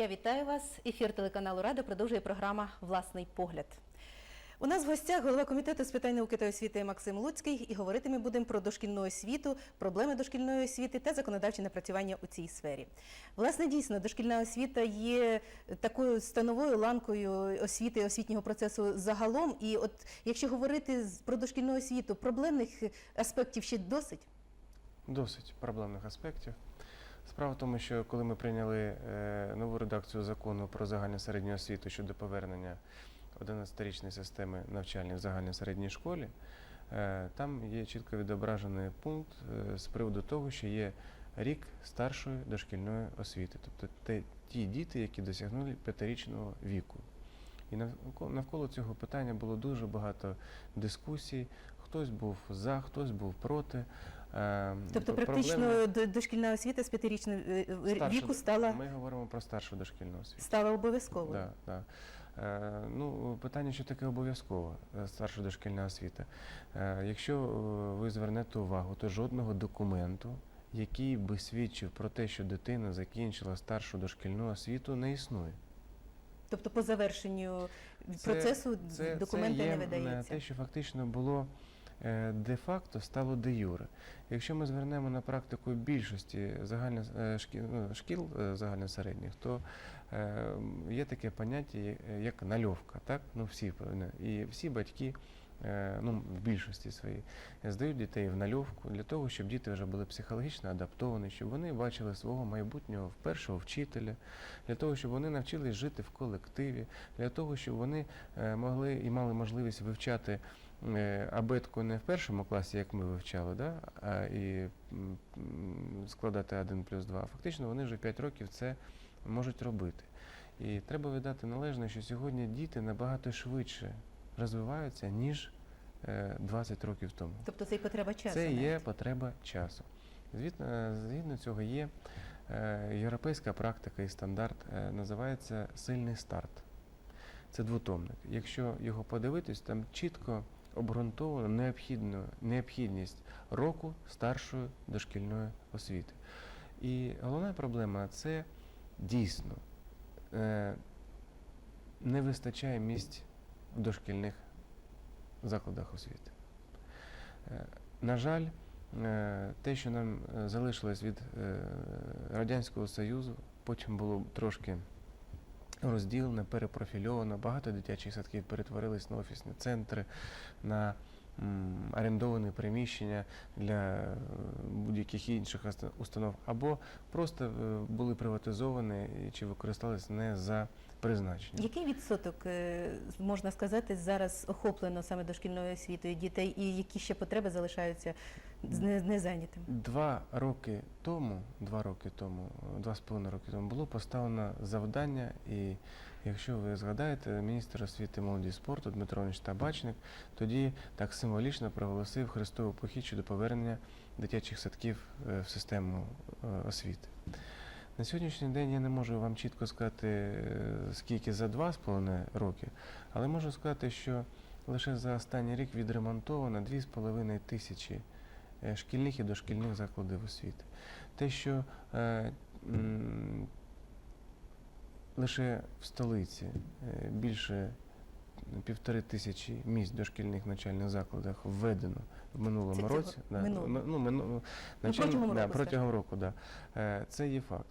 Я вітаю вас. Ефір телеканалу Рада продовжує програма Власний погляд. У нас в гостях голова комітету з питань науки та освіти Максим Луцький, і говорити ми будемо про дошкільну освіту, проблеми дошкільної освіти та законодавчі напрацювання у цій сфері. Власне, дійсно, дошкільна освіта є такою становою ланкою освіти освітнього процесу загалом. І от якщо говорити про дошкільну освіту, проблемних аспектів ще досить. Досить проблемних аспектів. Справа в тому, що коли ми прийняли е, нову редакцію закону про загальну середню освіту щодо повернення 11-річної системи навчальних в загальній середній школі, е, там є чітко відображений пункт е, з приводу того, що є рік старшої дошкільної освіти, тобто ті діти, які досягнули п'ятирічного віку. І навколо цього питання було дуже багато дискусій. Хтось був за, хтось був проти. Е, Тобто, практично дошкільна освіта з п'ятирічного е, е, віку стала, Ми говоримо про старшу дошкільну освіту. стала обов'язковою. Да, да. Ну, питання, що таке обов'язково старша дошкільна освіта. Якщо ви звернете увагу, то жодного документу, який би свідчив про те, що дитина закінчила старшу дошкільну освіту, не існує. Тобто по завершенню Це- процесу Це, документи це є не видається. те, що фактично було де-факто, стало де юре. Якщо ми звернемо на практику більшості загально, е, шкіл, ну, шкіл е, загальносередніх, то е, є таке поняття, е, як нальовка. Так? Ну, всі, і всі батьки. е, Ну, в більшості своїй здають дітей в нальовку для того, щоб діти вже були психологічно адаптовані, щоб вони бачили свого майбутнього першого вчителя, для того, щоб вони навчились жити в колективі, для того, щоб вони е, могли і мали можливість вивчати е, абетку не в першому класі, як ми вивчали, да? а і складати 1 плюс 2. Фактично вони вже 5 років це можуть робити. І треба віддати належне, що сьогодні діти набагато швидше розвиваються, ніж е, 20 років тому. Тобто це і потреба часу. Це є навіть. потреба часу. Звідно, згідно цього є е, європейська практика і стандарт, е, називається сильний старт. Це двотомник. Якщо його подивитись, там чітко обґрунтовано необхідно, необхідність року старшої дошкільної освіти. І головна проблема це дійсно е, не вистачає місць в дошкільних закладах освіти. Е, На жаль, е, те, що нам е, залишилось від е, Радянського Союзу, потім було трошки розділено, перепрофільовано. Багато дитячих садків перетворились на офісні центри, на орендовані приміщення для е, будь-яких інших установ, або просто е, були приватизовані чи використовувалися не за призначенням. Який відсоток, е, можна сказати, зараз охоплено саме дошкільною освітою дітей і які ще потреби залишаються не-? Два роки тому, два роки тому, два з половиною роки тому було поставлено завдання, і якщо ви згадаєте, міністр освіти молоді і спорту Дмитро Іванович Табачник тоді так символічно проголосив Христову похід щодо повернення дитячих садків е, в систему е, освіти. На сьогоднішній день я не можу вам чітко сказати, е, скільки за два з половиною роки, але можу сказати, що лише за останній рік відремонтовано 2,5 тисячі шкільних і дошкільних закладів освіти. Те, що е, м, лише в столиці е, більше півтори тисячі місць дошкільних навчальних закладах введено в минулому Це році. минулого. м- ну, мину- навчальні- протягом да, року, протягом року, да. Е, Це є факт.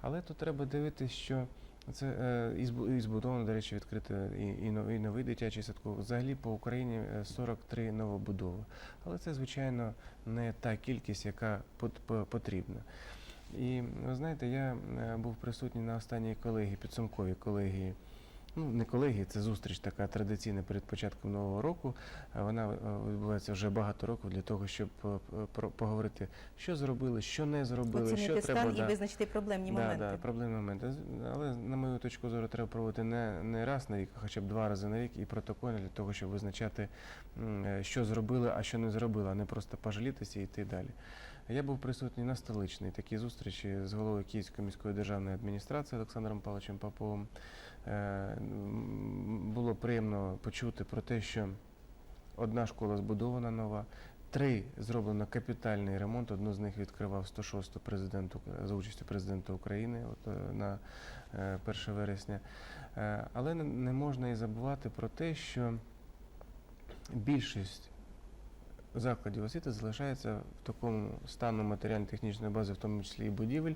Але тут треба дивитися, що це е, і збу- і збудовано, до речі, відкрити і, і новий, новий дитячий садок. Взагалі по Україні е, 43 новобудови. Але це, звичайно, не та кількість, яка пот- потрібна. І ви знаєте, я е, був присутній на останній колегії, підсумковій колегії. Ну, не колегії, це зустріч така традиційна перед початком нового року. Е, Вона е, відбувається вже багато років для того, щоб е, поговорити, що зробили, що не зробили, що Оцінити треба. стан і да. визначити проблемні Да, моменти. да, проблемні моменти. Але на мою точку зору треба проводити не, не раз на рік, а хоча б два рази на рік і протокольно для того, щоб визначати, що зробили, а що не зробили, а не просто пожалітися і йти далі. Я був присутній на столичній такій зустрічі з головою Київської міської державної адміністрації Олександром Павловичем Поповим. Е, Було приємно почути про те, що одна школа збудована нова, Три зроблено капітальний ремонт. Одну з них відкривав 106 президент за участю президента України от, е, на е, 1 вересня. Е, Але не- можна і забувати про те, що більшість закладів освіти залишається в такому стану матеріально-технічної бази, в тому числі і будівель,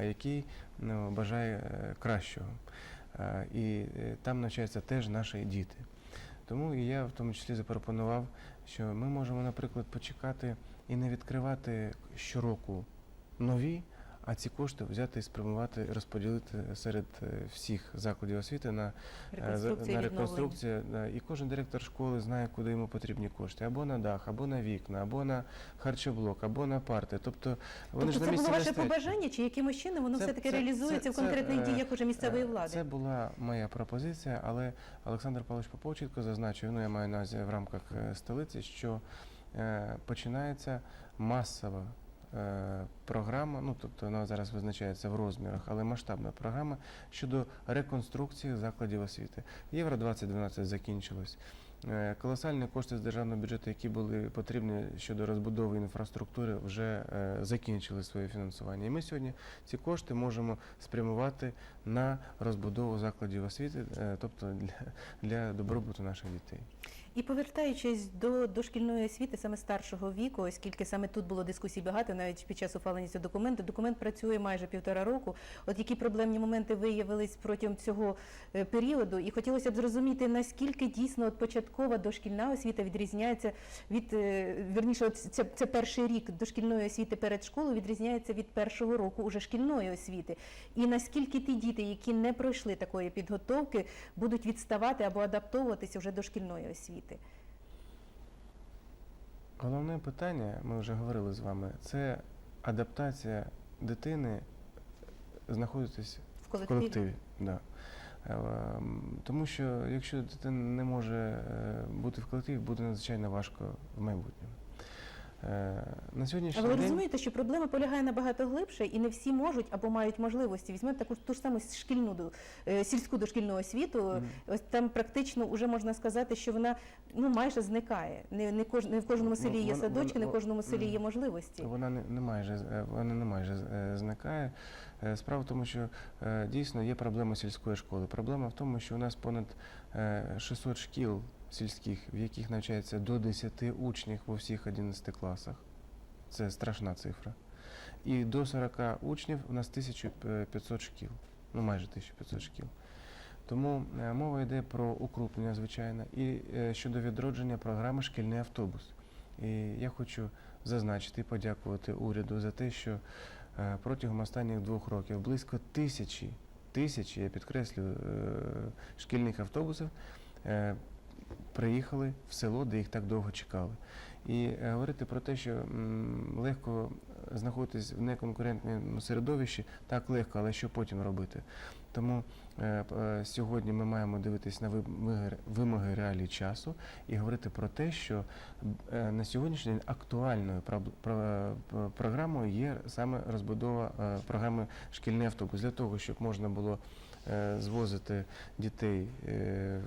який ну, бажає кращого. І е, там навчаються теж наші діти. Тому і я в тому числі запропонував, що ми можемо, наприклад, почекати і не відкривати щороку нові, а ці кошти взяти і спрямувати, розподілити серед е, всіх закладів освіти на Е, на реконструкцію. І кожен директор школи знає, куди йому потрібні кошти. Або на дах, або на вікна, або на харчоблок, або на парти. Тобто вони Тобто ж на це місці було ваше побажання, чи якимось чином воно все-таки це- реалізується це- в конкретних це, е, діях уже місцевої влади? Це була моя пропозиція, але Олександр Павлович Попов чітко зазначив, ну я маю на увазі в рамках столиці, що починається масова програма, ну тобто вона зараз визначається в розмірах, але масштабна програма щодо реконструкції закладів освіти. Євро 2012 закінчилось. Е, Колосальні кошти з державного бюджету, які були потрібні щодо розбудови інфраструктури, вже е, закінчили своє фінансування. І ми сьогодні ці кошти можемо спрямувати на розбудову закладів освіти, е, тобто для, для добробуту наших дітей. І повертаючись до дошкільної освіти саме старшого віку, оскільки саме тут було дискусій багато, навіть під час ухвалення цього документу, документ працює майже півтора року. От які проблемні моменти виявились протягом цього е, періоду, і хотілося б зрозуміти, наскільки дійсно от початкова дошкільна освіта відрізняється від е, вірніше, от це, це перший рік дошкільної освіти перед школою відрізняється від першого року уже шкільної освіти. І наскільки ті діти, які не пройшли такої підготовки, будуть відставати або адаптовуватися вже до шкільної освіти. Головне питання, ми вже говорили з вами, це адаптація дитини знаходитись В в колективі. колективі. Да. Е, Тому що якщо дитина не може е, бути в колективі, буде надзвичайно важко в майбутньому. Е, На сьогоднішній А ви день розумієте, що проблема полягає набагато глибше, і не всі можуть або мають можливості. Візьмемо таку ту ж саму шкільну е, сільську дошкільну освіту. Мгм. Ось там практично вже можна сказати, що вона ну майже зникає. Не, не, кож, не в кожному Ну, селі є вона- садочки, не в кожному селі є можливості. Вона не, не майже е, вона не майже зникає. Справа в тому, що дійсно є проблема сільської школи. Проблема в тому, що у нас понад е, 600 шкіл сільських, в яких навчається до 10 учнів у всіх 11 класах. Це страшна цифра. І до 40 учнів у нас 1500 шкіл, ну майже 1500 шкіл. Тому е, мова йде про укрупнення, звичайно, і е, щодо відродження програми Шкільний автобус. І я хочу зазначити і подякувати уряду за те, що е, протягом останніх двох років близько тисячі, тисячі, я підкреслюю, е, шкільних автобусів приїхали в село, де їх так довго чекали. І е, говорити про те, що легко знаходитись в неконкурентному середовищі, так легко, але що потім робити? Тому е, е, сьогодні ми маємо дивитись на вимоги, реалій часу і говорити про те, що на сьогоднішній день актуальною програмою є саме розбудова програми шкільний автобус для того, щоб можна було звозити дітей е,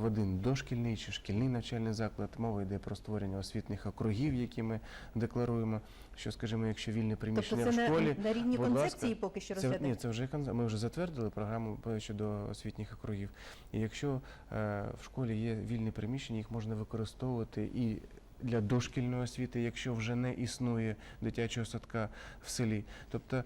в один дошкільний чи шкільний навчальний заклад. Мова йде про створення освітніх округів, які ми декларуємо. Що, скажімо, якщо вільне Тобто приміщення це в школі. на рівні будь концепції ласка, поки що Це, ні, це вже ми вже затвердили програму щодо освітніх округів. І якщо е, в школі є вільні приміщення, їх можна використовувати і для дошкільної освіти, якщо вже не існує дитячого садка в селі. Тобто е,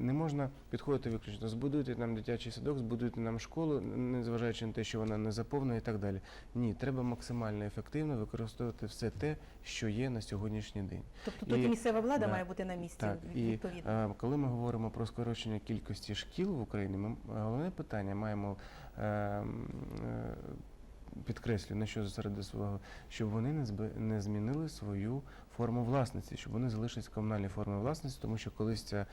не можна підходити виключно, збудуйте нам дитячий садок, збудуйте нам школу, незважаючи на те, що вона не заповнена і так далі. Ні, треба максимально ефективно використовувати все те, що є на сьогоднішній день. Тобто тут і- і місцева влада да, має бути на місці Так, і відповідно. е, коли ми говоримо про скорочення кількості шкіл в Україні, ми головне питання маємо м, підкреслюю, на що зосередити увагу, щоб вони не, не змінили свою форму власності, щоб вони залишились в комунальній власності, тому що колись ця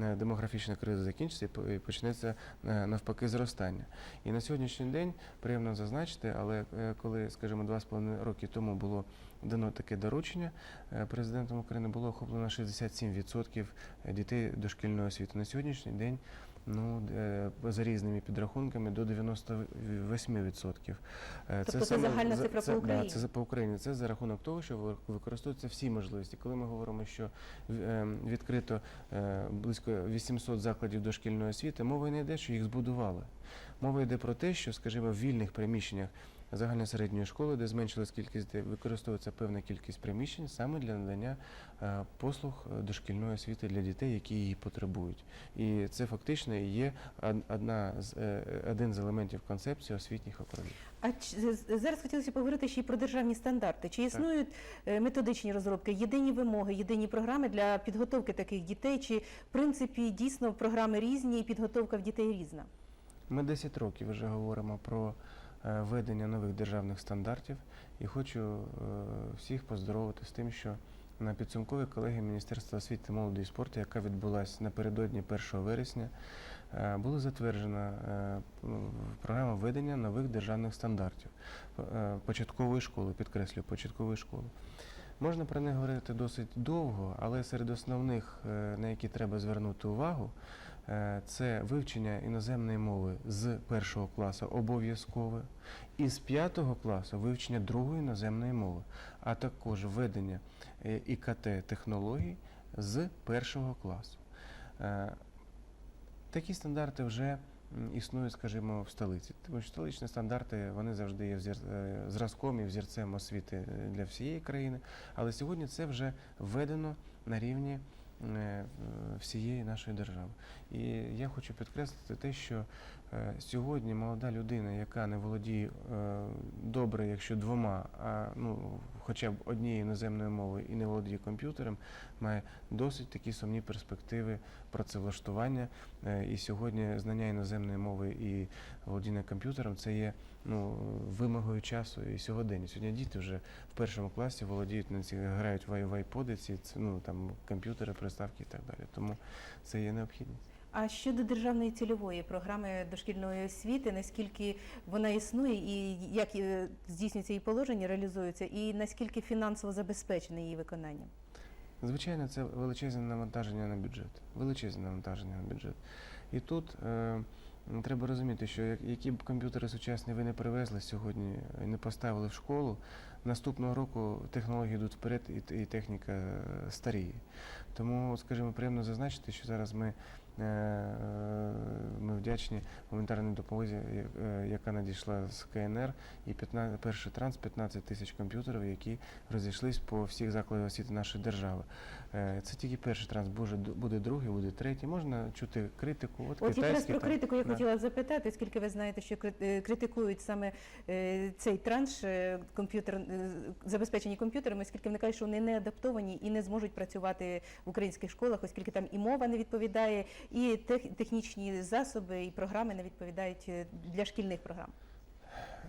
е, демографічна криза закінчиться і почнеться е, навпаки зростання. І на сьогоднішній день приємно зазначити, але е, коли, скажімо, два з половиною роки тому було дано таке доручення, президентом України було охоплено 67% дітей дошкільної освіти. На сьогоднішній день Ну, е, за різними підрахунками до 98%. Е, Тобто це загальна цифра по да, Україні? це за- по Україні. Це за рахунок того, що ви- використовуються всі можливості. Коли ми говоримо, що е, відкрито близько 800 закладів дошкільної освіти, мова не йде, що їх збудували. Мова йде про те, що, скажімо, в вільних приміщеннях загальної середньої школи, де зменшилась кількість, де використовується певна кількість приміщень саме для надання е, послуг е, дошкільної освіти для дітей, які її потребують. І це фактично є одна з е, один з елементів концепції освітніх округів. А зараз хотілося поговорити ще й про державні стандарти. Чи існують е, методичні розробки, єдині вимоги, єдині програми для підготовки таких дітей? Чи в принципі дійсно програми різні і підготовка в дітей різна? Ми 10 років вже говоримо про введення нових державних стандартів і хочу е, всіх поздоровити з тим, що на підсумковій колегії Міністерства освіти, молоді і спорту, яка відбулася напередодні 1 вересня, е, була затверджена е, програма введення нових державних стандартів е, початкової школи, підкреслюю, початкової школи. Можна про них говорити досить довго, але серед основних, е, на які треба звернути увагу, Е, це вивчення іноземної мови з першого класу обов'язкове, і з п'ятого класу вивчення другої іноземної мови, а також введення е, ІКТ технологій з першого класу. Е, Такі стандарти вже існують, скажімо, в столиці. Тому що столичні стандарти вони завжди є е, зразком і взірцем освіти е, для всієї країни. Але сьогодні це вже введено на рівні е, всієї нашої держави. І я хочу підкреслити те, що е, сьогодні молода людина, яка не володіє е, добре, якщо двома, а ну хоча б однією іноземною мовою і не володіє комп'ютером, має досить такі сумні перспективи працевлаштування. Е, І сьогодні знання іноземної мови і володіння комп'ютером це є ну, вимогою часу і сьогодення. Сьогодні діти вже в першому класі володіють на ці грають в в айподиці, ну там комп'ютери, приставки і так далі. Тому це є необхідність. А щодо державної цільової програми дошкільної освіти, наскільки вона існує і як е, здійснюється її положення, реалізується, і наскільки фінансово забезпечене її виконання? Звичайно, це величезне навантаження на бюджет. Величезне навантаження на бюджет. І тут е, треба розуміти, що які б комп'ютери сучасні ви не привезли сьогодні і не поставили в школу, наступного року технології йдуть вперед і, і техніка е, старіє. Тому, скажімо, приємно зазначити, що зараз ми, ми вдячні гуманітарній допомозі, е, яка надійшла з КНР, і 15, перший транс 15 тисяч комп'ютерів, які розійшлись по всіх закладах освіти нашої держави. Е, Це тільки перший транс, буде, буде другий, буде третій. Можна чути критику. От, От якраз про там, критику я да. хотіла запитати, оскільки ви знаєте, що крит- е, критикують саме е, цей транш е, комп'ютер е, забезпечені комп'ютерами, оскільки вони кажуть, що вони не адаптовані і не зможуть працювати в українських школах, оскільки там і мова не відповідає, і тех- технічні засоби і програми не відповідають е, для шкільних програм.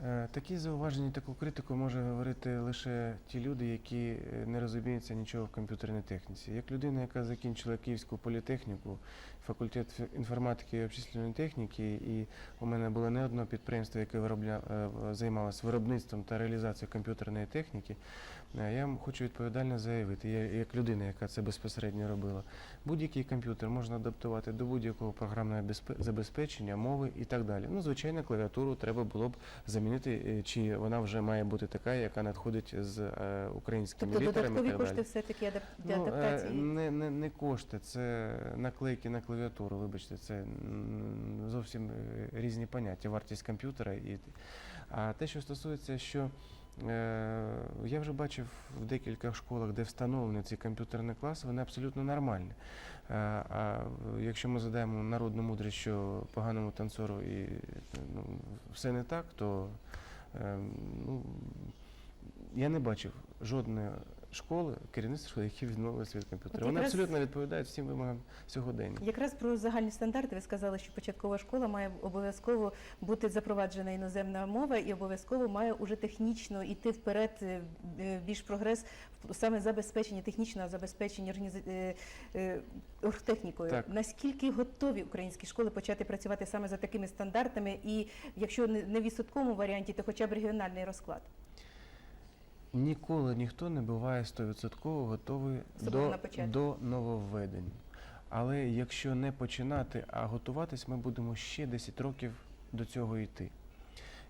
Е, Такі зауваження, таку критику може говорити лише ті люди, які е, не розуміються нічого в комп'ютерній техніці. Як людина, яка закінчила Київську політехніку, факультет інформатики і обчислювальної техніки, і у мене було не одне підприємство, яке виробля... е, займалося виробництвом та реалізацією комп'ютерної техніки. Е, Я вам хочу відповідально заявити, я як людина, яка це безпосередньо робила, будь-який комп'ютер можна адаптувати до будь-якого програмного забезпечення, мови і так далі. Ну, звичайно, клавіатуру треба було б замінити, е, чи вона вже має бути така, яка надходить з українськими Тобто літерами. додаткові кошти все-таки адап- Ну, адаптації. не, не, не кошти, це наклейки на клавіатуру, вибачте, це зовсім е, різні поняття, вартість комп'ютера. І, а те, що стосується, що е, я вже бачив в декількох школах, де встановлені ці комп'ютерні класи, вони абсолютно нормальні. А, а якщо ми задаємо народну мудрість, що поганому танцору і ну, все не так, то е, ну, я не бачив жодної школи, керівництва школи, які відмовилися від комп'ютера. Вони якраз- абсолютно відповідають всім вимогам сьогодення. Якраз про загальні стандарти ви сказали, що початкова школа має обов'язково бути запроваджена іноземна мова і обов'язково має уже технічно йти вперед е, е, більш прогрес в саме забезпечення технічного забезпечення організа- е, е, оргтехнікою. Так. Наскільки готові українські школи почати працювати саме за такими стандартами, і якщо не не в відсотковому варіанті, то хоча б регіональний розклад? Ніколи ніхто не буває 100% готовий Особливо на до, початку. до нововведень. Але якщо не починати, а готуватись, ми будемо ще 10 років до цього йти.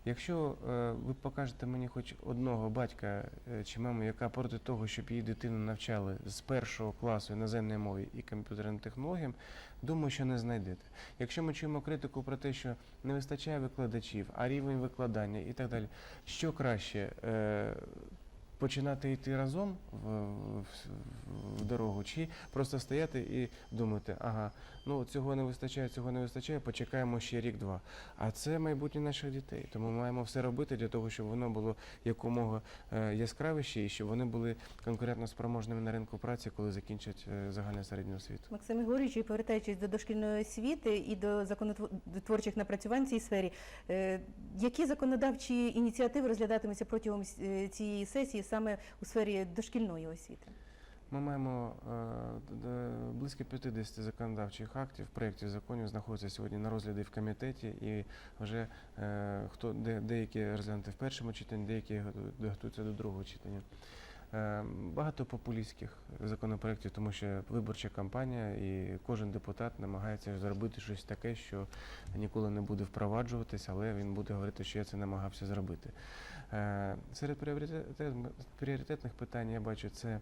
Якщо е, ви покажете мені хоч одного батька е, чи маму, яка проти того, щоб її дитину навчали з першого класу іноземної мови і комп'ютерним технологіям, думаю, що не знайдете. Якщо ми чуємо критику про те, що не вистачає викладачів, а рівень викладання і так далі, що краще е, починати йти разом в, в, в дорогу, чи просто стояти і думати, ага, ну цього не вистачає, цього не вистачає, почекаємо ще рік-два. А це майбутнє наших дітей. Тому ми маємо все робити для того, щоб воно було якомога е, яскравіше і щоб вони були конкурентно спроможними на ринку праці, коли закінчать е, загальну середню освіту. Максим Ігорійович, і повертаючись до дошкільної освіти і до законотворчих напрацювань в цій сфері, е, які законодавчі ініціативи розглядатимуться протягом цієї сесії саме у сфері дошкільної освіти? Ми маємо е, близько 50 законодавчих актів, проєктів законів знаходяться сьогодні на розгляді в комітеті, і вже е, хто де, деякі розглянути в першому читанні, деякі готу- готуються до другого читання. Е, Багато популістських законопроєктів, тому що виборча кампанія і кожен депутат намагається зробити щось таке, що ніколи не буде впроваджуватись, але він буде говорити, що я це намагався зробити. Е, Серед пріоритетних питань я бачу це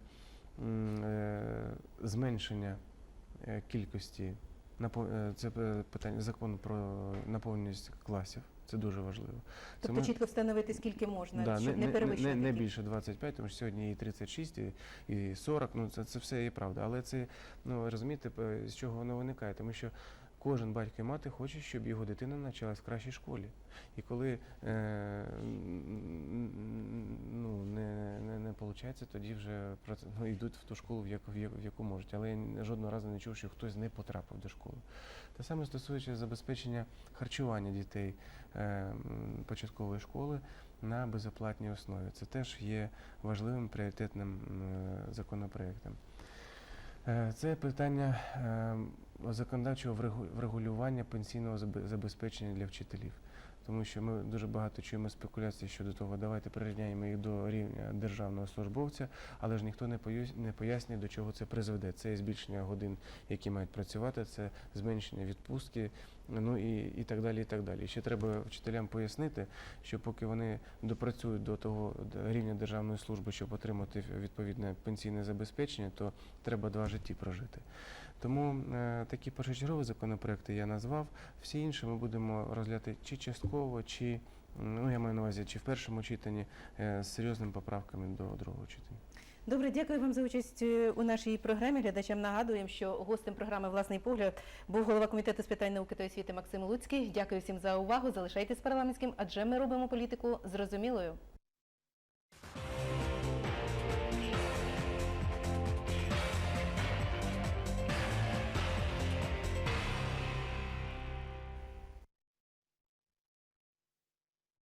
е, зменшення е, кількості це питання закон про наповненість класів. Це дуже важливо. Тобто ми- чітко встановити, скільки можна, Да, щоб не, перевищувати. не, не більше 25, тому що сьогодні і 36, і, і 40, ну це, це все є правда. Але це, ну розумієте, з чого воно виникає? Тому що кожен батько і мати хоче, щоб його дитина навчалась в кращій школі. І коли е, ну, не, не, не виходить, тоді вже ну, йдуть в ту школу, в яку, в яку- можуть. Але я жодного разу не чув, що хтось не потрапив до школи. Те саме стосується забезпечення харчування дітей е, початкової школи на безоплатній основі. Це теж є важливим пріоритетним е, законопроектом. Е, Це питання е, законодавчого врегулювання пенсійного забезпечення для вчителів. Тому що ми дуже багато чуємо спекуляцій щодо того, давайте прирівняємо їх до рівня державного службовця, але ж ніхто не пояснює, до чого це призведе. Це збільшення годин, які мають працювати, це зменшення відпустки, ну і, і так далі. І так далі. Ще треба вчителям пояснити, що поки вони допрацюють до того рівня державної служби, щоб отримати відповідне пенсійне забезпечення, то треба два житті прожити. Тому е, такі першочергові законопроекти я назвав. Всі інші ми будемо розглядати чи частково, чи ну я маю на увазі, чи в першому читанні е, з серйозними поправками до другого читання. Добре, дякую вам за участь е, у нашій програмі. Глядачам нагадуємо, що гостем програми Власний погляд був голова комітету з питань науки та освіти Максим Луцький. Дякую всім за увагу. Залишайтесь парламентським, адже ми робимо політику зрозумілою.